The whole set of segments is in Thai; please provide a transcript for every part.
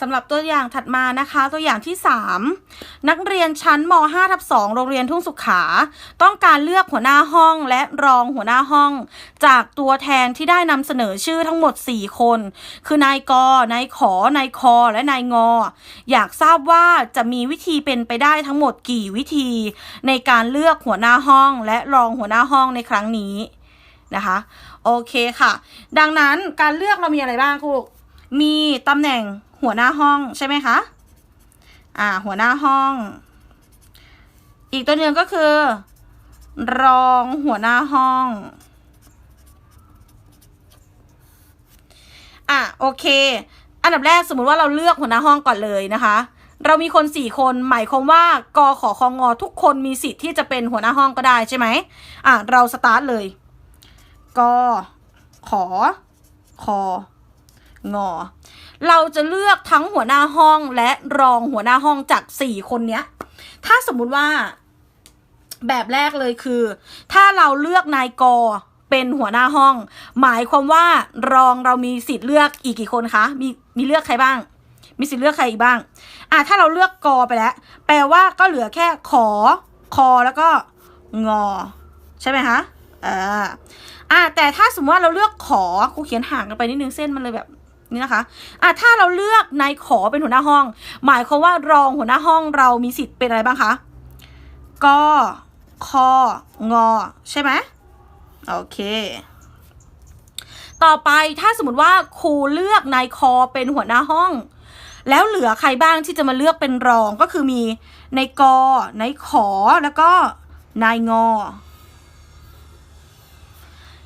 สำหรับตัวอย่างถัดมานะคะ ตัวอย่างที่ 3 นักเรียนชั้นม5ทับ2โรงเรียนทุ่งสุขา ต้องการเลือกหัวหน้าห้องและรองหัวหน้าห้อง จากตัวแทนที่ได้นำเสนอชื่อทั้งหมด 4 คน คือนายกนายขอนายคอ และนายงอ อยากทราบว่าจะมีวิธีเป็นไปได้ทั้งหมดกี่วิธี ในการเลือกหัวหน้าห้อง และรองหัวหน้าห้องในครั้งนี้นะคะโอเคค่ะ ดังนั้นการเลือกเรามีอะไรบ้างครูมีตำแหน่ง หัวหน้าห้องใช่ไหมคะ อ่า หัวหน้าห้อง อีกตัวหนึ่งก็คือ รองหัวหน้าห้อง อะโอเค อันดับแรกสมมุติว่าเราเลือกหัวหน้าห้องก่อนเลยนะคะ เรามีคนสี่คน หมายความว่ากอขอคองอทุกคนมีสิทธิ์ที่จะเป็นหัวหน้าห้องก็ได้ใช่ไหมอะเราสตาร์ทเลยกอขอคองอ เราจะเลือกทั้งหัวหน้าห้องและรองหัวหน้าห้องจากสี่คนเนี้ย ถ้าสมมุติว่า แบบแรกเลยคือ ถ้าเราเลือกนายกอเป็นหัวหน้าห้อง หมายความว่ารองเรามีสิทธิ์เลือกอีกกี่คนคะมีมีเลือกใครบ้าง มีสิทธิ์เลือกใครอีกบ้าง อะถ้าเราเลือกกอไปแล้ว แปลว่าก็เหลือแค่ขอคอแล้วก็งอ ใช่ไหมคะอ่าอะแต่ถ้าสมมติว่าเราเลือกขอครูเขียนห่างกันไปนิดนึงเส้นมันเลยแบบ นี่นะคะอะถ้าเราเลือกนายขอเป็นหัวหน้าห้อง หมายความว่ารองหัวหน้าห้องเรามีสิทธิ์เป็นอะไรบ้างคะกอคองอใช่ไหมโอเค ต่อไปถ้าสมมติว่าครูเลือกนายคอเป็นหัวหน้าห้อง แล้วเหลือใครบ้างที่จะมาเลือกเป็นรองก็คือมีนายกนายขอแล้วก็นายงอ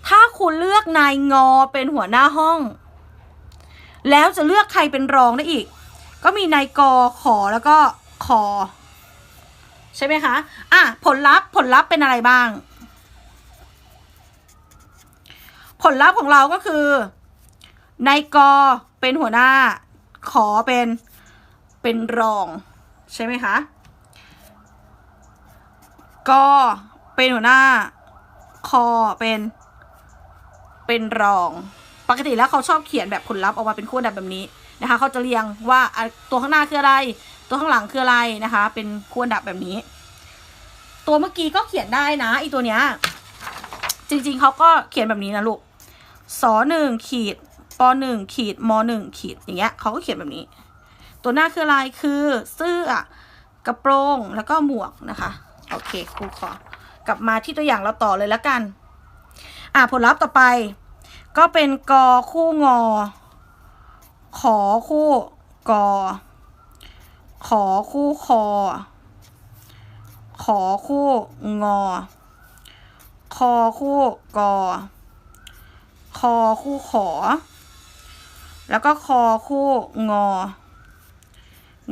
ถ้าคุณเลือกนายงอเป็นหัวหน้าห้อง แล้วจะเลือกใครเป็นรองได้อีก ก็มีนายกขอแล้วก็คอใช่ไหมคะ อะ ผลลัพธ์ผลลัพธ์เป็นอะไรบ้าง ผลลัพธ์ของเราก็คือนายกเป็นหัวหน้า ขอเป็นเป็นรองใช่ไหมคะกเป็นหัวหน้า คอเป็นเป็นรอง ปกติแล้วเขาชอบเขียนแบบผลลัพธ์ออกมาเป็นคู่อันดับแบบนี้นะคะเขาจะเรียงว่าตัวข้างหน้าคืออะไร ตัวข้างหลังคืออะไรนะคะ เป็นคู่อันดับแบบนี้ ตัวเมื่อกี้ก็เขียนได้นะอีตัวเนี้ยจริงๆเขาก็เขียนแบบนี้นะลูกสอหนึ่งขีดปหนึ่งขีดมหนึ่งขีดอย่างเงี้ยเขาก็เขียนแบบนี้ ตัวหน้าคืออะไรคือเสื้อกระโปรงแล้วก็หมวกนะคะโอเคครูขอกลับมาที่ตัวอย่างเราต่อเลยแล้วกัน อะผลลัพธ์ต่อไป ก็เป็นกอคู่งอ ขอคู่กอ ขอคู่คอ ขอคู่งอ คอคู่กอ คอคู่ขอ แล้วก็คอคู่งอ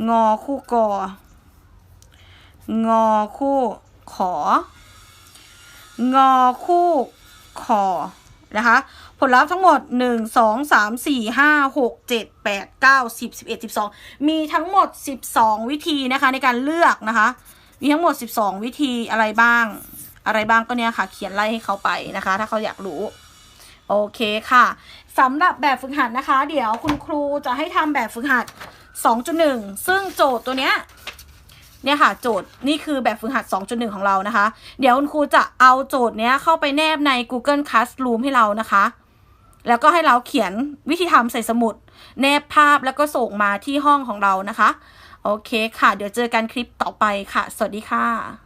งอคู่กอ งอคู่ขอ งอคู่คอ นะคะ ผลลัพธ์ทั้งหมด 1 2 3 4 5 6 7 8 9 10 11 12 มีทั้งหมด 12 วิธีนะคะในการเลือกนะคะ มีทั้งหมด 12 วิธีอะไรบ้าง อะไรบ้างก็เนี่ยค่ะ เขียนไล่ให้เขาไปนะคะ ถ้าเขาอยากรู้ โอเคค่ะสำหรับแบบฝึกหัดนะคะ เดี๋ยวคุณครูจะให้ทำแบบฝึกหัด 2.1 ซึ่งโจทย์ตัวเนี้ย เนี่ยค่ะโจทย์นี่คือแบบฝึกหัด 2.1 ของเรานะคะ เดี๋ยวคุณครูจะเอาโจทย์เนี้ยเข้าไปแนบใน Google Classroom ให้เรานะคะ แล้วก็ให้เราเขียนวิธีทำใส่สมุด แนบภาพแล้วก็ส่งมาที่ห้องของเรานะคะ โอเคค่ะ เดี๋ยวเจอกันคลิปต่อไปค่ะ สวัสดีค่ะ